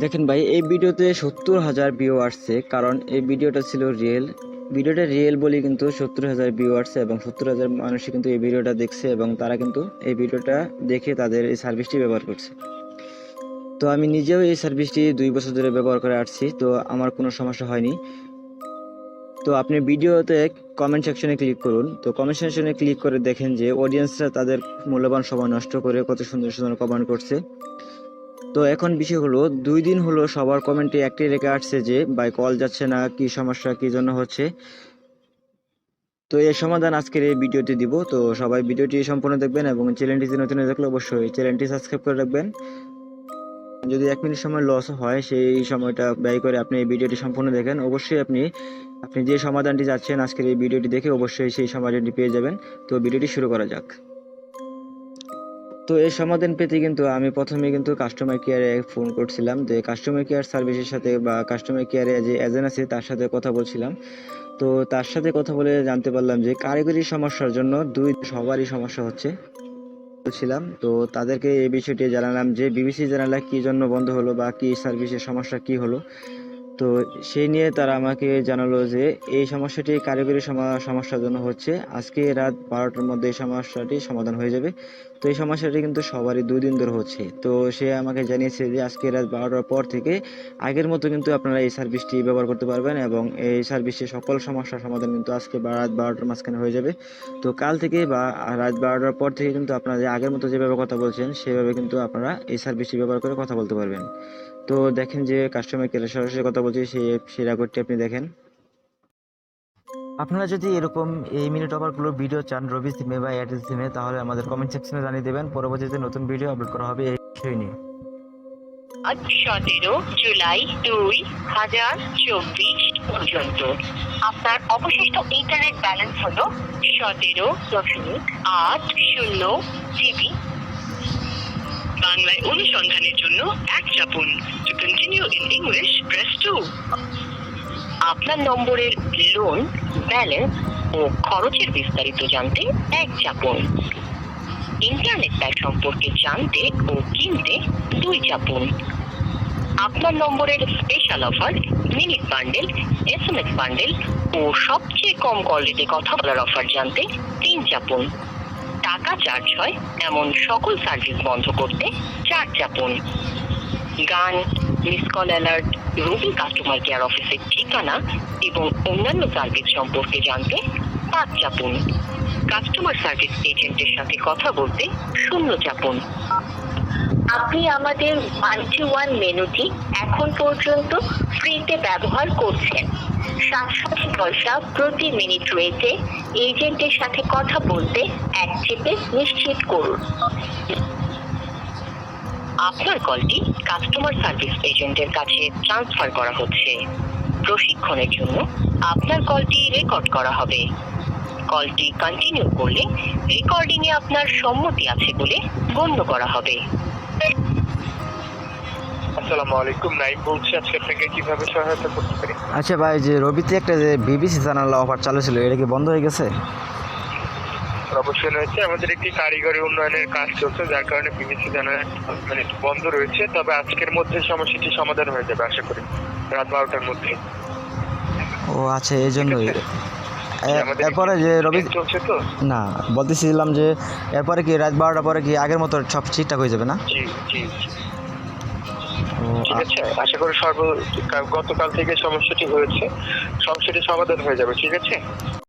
দেখেন ভাই, এই ভিডিওতে সত্তর হাজার ভিউ আসছে, কারণ এই ভিডিওটা ছিল রিয়েল ভিডিওটা রিয়েল বলি কিন্তু সত্তর হাজার ভিউ আসছে এবং সত্তর হাজার মানুষই কিন্তু এই ভিডিওটা দেখছে এবং তারা কিন্তু এই ভিডিওটা দেখে তাদের এই সার্ভিসটি ব্যবহার করছে। তো আমি নিজেও এই সার্ভিসটি দুই বছর ধরে ব্যবহার করে আসছি, তো আমার কোনো সমস্যা হয়নি। তো আপনি ভিডিওতে কমেন্ট সেকশনে ক্লিক করুন। তো কমেন্ট সেকশনে ক্লিক করে দেখেন যে অডিয়েন্সরা তাদের মূল্যবান সময় নষ্ট করে কত সুন্দর সুন্দর কমেন্ট করছে। তো এখন বিষয় হলো, দুই দিন হলো সবার কমেন্টে একটাই রেখে আসছে যে, ভাই কল যাচ্ছে না, কি সমস্যা, কি জন্য হচ্ছে? তো এর সমাধান আজকের এই ভিডিওটি দিব। তো সবাই ভিডিওটি সম্পূর্ণ দেখবেন এবং চ্যানেলটি যদি নতুন দেখলে অবশ্যই চ্যানেলটি সাবস্ক্রাইব করে রাখবেন। যদি এক মিনিট সময় লস হয়, সেই সময়টা ব্যয় করে আপনি এই ভিডিওটি সম্পূর্ণ দেখেন। অবশ্যই আপনি আপনি যে সমাধানটি যাচ্ছেন আজকের এই ভিডিওটি দেখে অবশ্যই সেই সমাধানটি পেয়ে যাবেন। তো ভিডিওটি শুরু করা যাক। তো এই সমাধান পেতে কিন্তু আমি প্রথমে কিন্তু কাস্টমার কেয়ারে ফোন করছিলাম। যে কাস্টমার কেয়ার সার্ভিসের সাথে বা কাস্টমার কেয়ারে যে এজেন্ট আছে, তার সাথে কথা বলছিলাম। তো তার সাথে কথা বলে জানতে পারলাম যে কারিগরি সমস্যার জন্য দুই সবারই সমস্যা হচ্ছে। বলছিলাম, তো তাদেরকে এই বিষয়টি জানালাম যে বিবিসি জানালা কি জন্য বন্ধ হলো বা কি সার্ভিসের সমস্যা কি হলো। তো সেই নিয়ে তারা আমাকে জানালো যে এই সমস্যাটি কারিগরি সমা- সমস্যার জন্য হচ্ছে। আজকে রাত বারোটার মধ্যে এই সমস্যাটি সমাধান হয়ে যাবে। তো এই সমস্যাটি কিন্তু সবারই দুই দিন ধরে হচ্ছে। তো সে আমাকে জানিয়েছে যে আজকে রাত বারোটার পর থেকে আগের মতো কিন্তু আপনারা এই সার্ভিসটি ব্যবহার করতে পারবেন এবং এই সার্ভিসের সকল সমস্যার সমাধান কিন্তু আজকে রাত বারোটার মাঝখানে হয়ে যাবে। তো কাল থেকে বা রাত বারোটার পর থেকে কিন্তু আপনারা যে আগের মতো যেভাবে কথা বলছেন, সেভাবে কিন্তু আপনারা এই সার্ভিসটি ব্যবহার করে কথা বলতে পারবেন। তো দেখেন যে কাস্টমার কেয়ারের সরাসরি কথা বলছি সেই সেই রেকর্ডটি আপনি দেখেন। আপনারা যদি এরকম এই মিনিট ওভারগুলো ভিডিও চান রবি সিমে বা এয়ারটেল সিমে তাহলে আমাদের কমেন্ট সেকশনে জানিয়ে দেবেন। পরবর্তীতে নতুন ভিডিও আপলোড করা হবে এই বিষয় নিয়ে। আজ সতেরো জুলাই দুই হাজার চব্বিশ পর্যন্ত। আপনার অবশিষ্ট ইন্টারনেট ব্যালেন্স হল সতেরো দশমিক আট শূন্য জিবি। বাংলায় অনুসন্ধানের জন্য এক চাপুন to continue in English press two আপনার নম্বরের লোন ব্যালেন্স ও খরচের বিস্তারিত জানতে এক চাপুন ইন্টারনেট প্যাক সম্পর্কে জানতে ও কিনতে দুই চাপুন আপনার নম্বরের special offer minute bundle S M S bundle ও সবচেয়ে কম কল রেটে কথা বলার অফার জানতে তিন চাপুন টাকা চার্জ হয় এমন সকল সার্ভিস বন্ধ করতে চার চাপুন। গান, miss call alert, Ruby customer care অফিসের ঠিকানা এবং অন্যান্য সার্ভিস সম্পর্কে জানতে পাঁচ চাপুন। কাস্টমার সার্ভিস এজেন্টের সাথে কথা বলতে শূন্য চাপুন। আপনি আমাদের ওয়ান টু ওয়ান মেনুটি এখন পর্যন্ত ফ্রিতে ব্যবহার করছেন। সাতষট্টি পয়সা প্রতি মিনিট রেটে এজেন্টের সাথে কথা বলতে এক চেপে নিশ্চিত করুন। আপনার কলটি কাস্টমার সার্ভিস এজেন্টের কাছে ট্রান্সফার করা হচ্ছে। প্রশিক্ষণের জন্য আপনার কলটি রেকর্ড করা হবে। কলটি কন্টিনিউ করলে রেকর্ডিং এ আপনার সম্মতি আছে বলে গণ্য করা হবে। আসসালামু আলাইকুম নাইম বলছি আজকে আপনাকে কীভাবে সহায়তা করতে পারি? আচ্ছা ভাই যে রবিতে একটা যে বিবিসি চ্যানেল অফার চালু ছিল এটা কি বন্ধ হয়ে গেছে? অবশ্যই রয়েছে। আমাদের একটি কারিগরি উন্নয়নের কাজ চলছে যার কারণে বিবিসি জানার মানে বন্ধ রয়েছে। তবে আজকের মধ্যে সমস্যাটি সমাধান হয়ে যাবে আশা করি। রাত বারোটার মধ্যে। ও আচ্ছা এই জন্যই। এরপরে যে রবি চলছে তো? না বলতেছিলাম যে এরপরে কি রাত বারোটার পরে কি আগের মতো সব ঠিকঠাক হয়ে যাবে না? জি জি জি। ঠিক আছে আশা করি সর্ব গতকাল থেকে সমস্যাটি হয়েছে। সমস্যাটি সমাধান হয়ে যাবে ঠিক আছে?